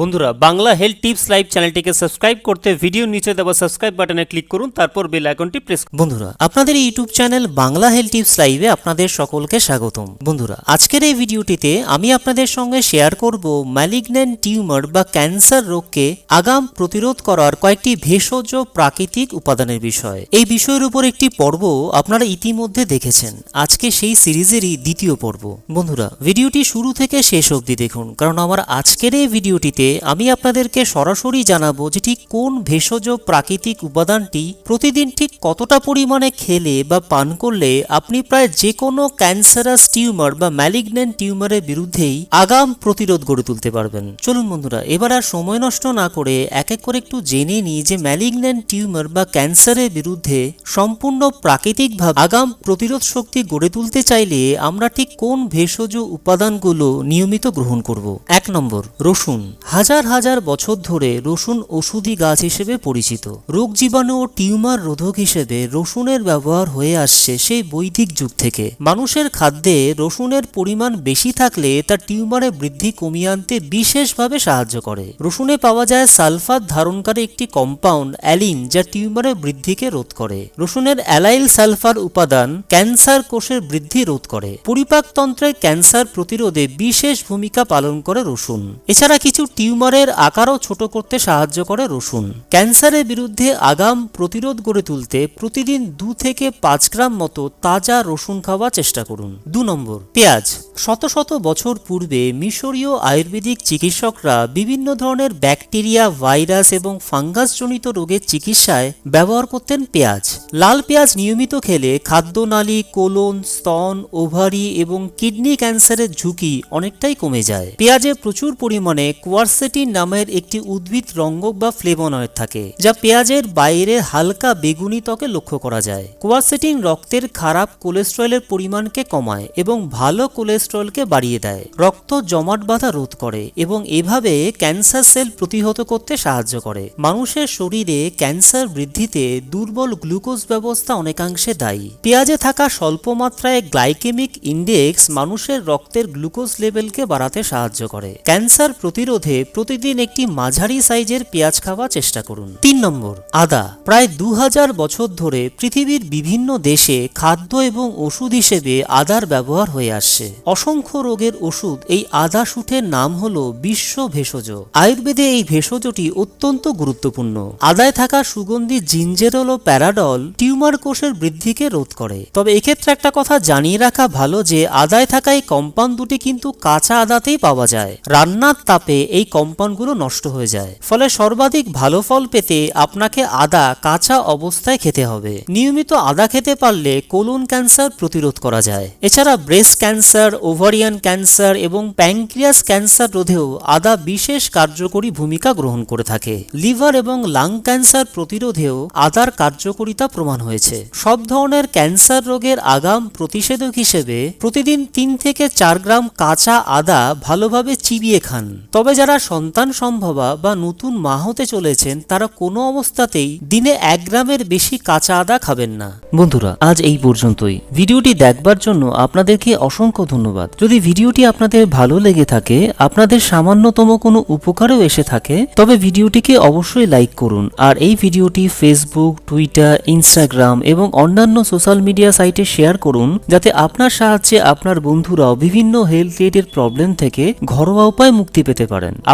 বন্ধুরা, Bangla health tips live চ্যানেলটিকে subscribe করতে ভিডিও নিচে দেওয়া সাবস্ক্রাইব বাটনে ক্লিক করুন, তারপর বেল আইকনটি প্রেস বন্ধুরা, আপনাদের YouTube channel Bangla health tips লাইভে আপনাদের সকলকে স্বাগতম। বন্ধুরা, আজকের এই ভিডিওটিতে আমি আপনাদের সঙ্গে শেয়ার করব ম্যালিগন্যান্ট টিউমার বা ক্যান্সার রোগকে আগাম প্রতিরোধ করার কয়েকটি ভেষজ প্রাকৃতিক উপাদানের বিষয়। এই বিষয়ের উপর একটি পর্ব আপনারা ইতিমধ্যে দেখেছেন। আজকে সেই সিরিজেরই দ্বিতীয় পর্ব। বন্ধুরা, ভিডিওটি শুরু থেকে শেষ অবধি দেখুন, কারণ আমার আজকের এই ভিডিওটিতে আমি আপনাদেরকে সরাসরি জানাব যে ঠিক কোন ভেষজ প্রাকৃতিক উপাদানটি প্রতিদিন ঠিক কতটা পরিমাণে খেলে বা পান করলে আপনি প্রায় যে কোনো ক্যান্সারাস টিউমার বা ম্যালিগন্যান্ট টিউমারের বিরুদ্ধেই আগাম প্রতিরোধ গড়ে তুলতে পারবেন। চলুন বন্ধুরা, এবার আর সময় নষ্ট না করে এক এক করে একটু জেনে নিই যে ম্যালিগন্যান্ট টিউমার বা ক্যান্সারের বিরুদ্ধে সম্পূর্ণ প্রাকৃতিকভাবে আগাম প্রতিরোধ শক্তি গড়ে তুলতে চাইলে আমরা ঠিক কোন ভেষজ উপাদানগুলো নিয়মিত গ্রহণ করব। এক নম্বর, রসুন। হাজার হাজার বছর ধরে রসুন ওষুধি গাছ হিসেবে পরিচিত। রোগ জীবাণু ও টিউমার রোধক হিসেবে রসুনের ব্যবহার হয়ে আসছে সেই বৈদিক যুগ থেকে। মানুষের খাদ্যে রসুনের পরিমাণ বেশি থাকলে তা টিউমারের বৃদ্ধি কমিয়ে আনতে বিশেষভাবে সাহায্য করে। রসুনে পাওয়া যায় সালফার ধারণকারী একটি কম্পাউন্ড অ্যালিন যা টিউমারে বৃদ্ধিকে রোধ করে। রসুনের অ্যালাইল সালফার উপাদান ক্যান্সার কোষের বৃদ্ধি রোধ করে। পরিপাকতন্ত্রে ক্যান্সার প্রতিরোধে বিশেষ ভূমিকা পালন করে রসুন। এছাড়া কিছু টিউমারের আকারও ছোট করতে সাহায্য করে রসুন। ক্যান্সারের বিরুদ্ধে আগাম প্রতিরোধ গড়ে তুলতে প্রতিদিন দু থেকে পাঁচ গ্রাম মতো তাজা রসুন খাওয়ার চেষ্টা করুন। দু নম্বর, পেঁয়াজ। শত শত বছর পূর্বে মিশরীয় আয়ুর্বেদিক চিকিৎসকরা বিভিন্ন ধরনের ব্যাকটেরিয়া, ভাইরাস এবং ফাঙ্গাসজনিত রোগের চিকিৎসায় ব্যবহার করতেন পেঁয়াজ। লাল পেঁয়াজ নিয়মিত খেলে খাদ্যনালী, কোলন, স্তন, ওভারি এবং কিডনি ক্যান্সারের ঝুঁকি অনেকটাই কমে যায়। পেঁয়াজে প্রচুর পরিমাণে কোয়ারসেটিন নামের একটি উদ্ভিদ রঙ্গক বা ফ্লেভোনয়েড থাকে, যা পেঁয়াজের বাইরে হালকা বেগুনি ত্বকে লক্ষ্য করা যায়। কোয়ারসেটিন রক্তের খারাপ কোলেস্ট্রলের পরিমাণকে কমায় এবং ভালো কোলেস্ট্রলকে বাড়িয়ে দেয়। রক্ত জমাট বাঁধা রোধ করে এবং এভাবে ক্যান্সার সেল প্রতিহত করতে সাহায্য করে। মানুষের শরীরে ক্যান্সার বৃদ্ধিতে দুর্বল গ্লুকোজ ব্যবস্থা অনেকাংশে দায়ী। পেঁয়াজে থাকা স্বল্প মাত্রায় গ্লাইকেমিক ইন্ডেক্স মানুষের রক্তের গ্লুকোজ লেভেলকে বাড়াতে সাহায্য করে। ক্যান্সার প্রতিরোধে প্রতিদিন একটি মাঝারি সাইজের পেঁয়াজ খাওয়ার চেষ্টা করুন। তিন নম্বর, আদা। প্রায় দু হাজার বছর ধরে পৃথিবীর বিভিন্ন দেশে খাদ্য এবং ওষুধ হিসেবে আদার ব্যবহার হয়ে আসছে। অসংখ্য রোগের ওষুধ এই আদা সুঠের নাম হলো বিশ্ব ভেষজ। আয়ুর্বেদে এই ভেষজটি অত্যন্ত গুরুত্বপূর্ণ। আদায় থাকা সুগন্ধি জিঞ্জেরল ও প্যারাডল টিউমার কোষের বৃদ্ধিকে রোধ করে। তবে এক্ষেত্রে একটা কথা জানিয়ে রাখা ভালো যে, আদায় থাকা এই কম্পাউন্ড দুটি কিন্তু কাঁচা আদাতেই পাওয়া যায়। রান্নার তাপে এই কম্পাউন্ডগুলো নষ্ট হয়ে যায়। ফলে সর্বাধিক ভালো ফল পেতে আপনাকে আদা কাঁচা অবস্থায় খেতে হবে। নিয়মিত আদা খেতে পারলে কোলন ক্যান্সার প্রতিরোধ করা যায়। এছাড়া ব্রেস্ট ক্যান্সার, ওভারিয়ান ক্যান্সার এবং প্যাঙ্ক্রিয়াস ক্যান্সার রোধেও আদা বিশেষ কার্যকরী ভূমিকা গ্রহণ করে থাকে। লিভার এবং লাং ক্যান্সার প্রতিরোধেও আদার কার্যকারিতা প্রমাণ হয়েছে। সব ধরনের ক্যান্সার রোগের আগাম প্রতিষেধক হিসেবে প্রতিদিন তিন থেকে চার গ্রাম কাঁচা আদা ভালোভাবে চিবিয়ে খান। তবে যারা সন্তান সম্ভবা বা নতুন মা হতে চলেছেন, তারা কোনো অবস্থাতেই দিনে এক গ্রামের বেশি কাঁচা আদা খাবেন না। বন্ধুরা, আজ এই পর্যন্তই। ভিডিওটি দেখবার জন্য আপনাদেরকে অসংখ্য ধন্যবাদ। যদি ভিডিওটি আপনাদের ভালো লেগে থাকে, আপনাদের সামান্যতম কোনো উপকারও এসে থাকে, তবে ভিডিওটিকে অবশ্যই লাইক করুন। আর এই ভিডিওটি ফেসবুক টুইটার ইনস্টাগ্রাম এবং অন্যান্য সোশ্যাল মিডিয়া সাইটে শেয়ার করুন, যাতে আপনার সাহায্যে আপনার বন্ধুরাও বিভিন্ন হেলথ রিলেটেড প্রবলেম থেকে ঘরোয়া উপায় মুক্তি পেতে পারেন।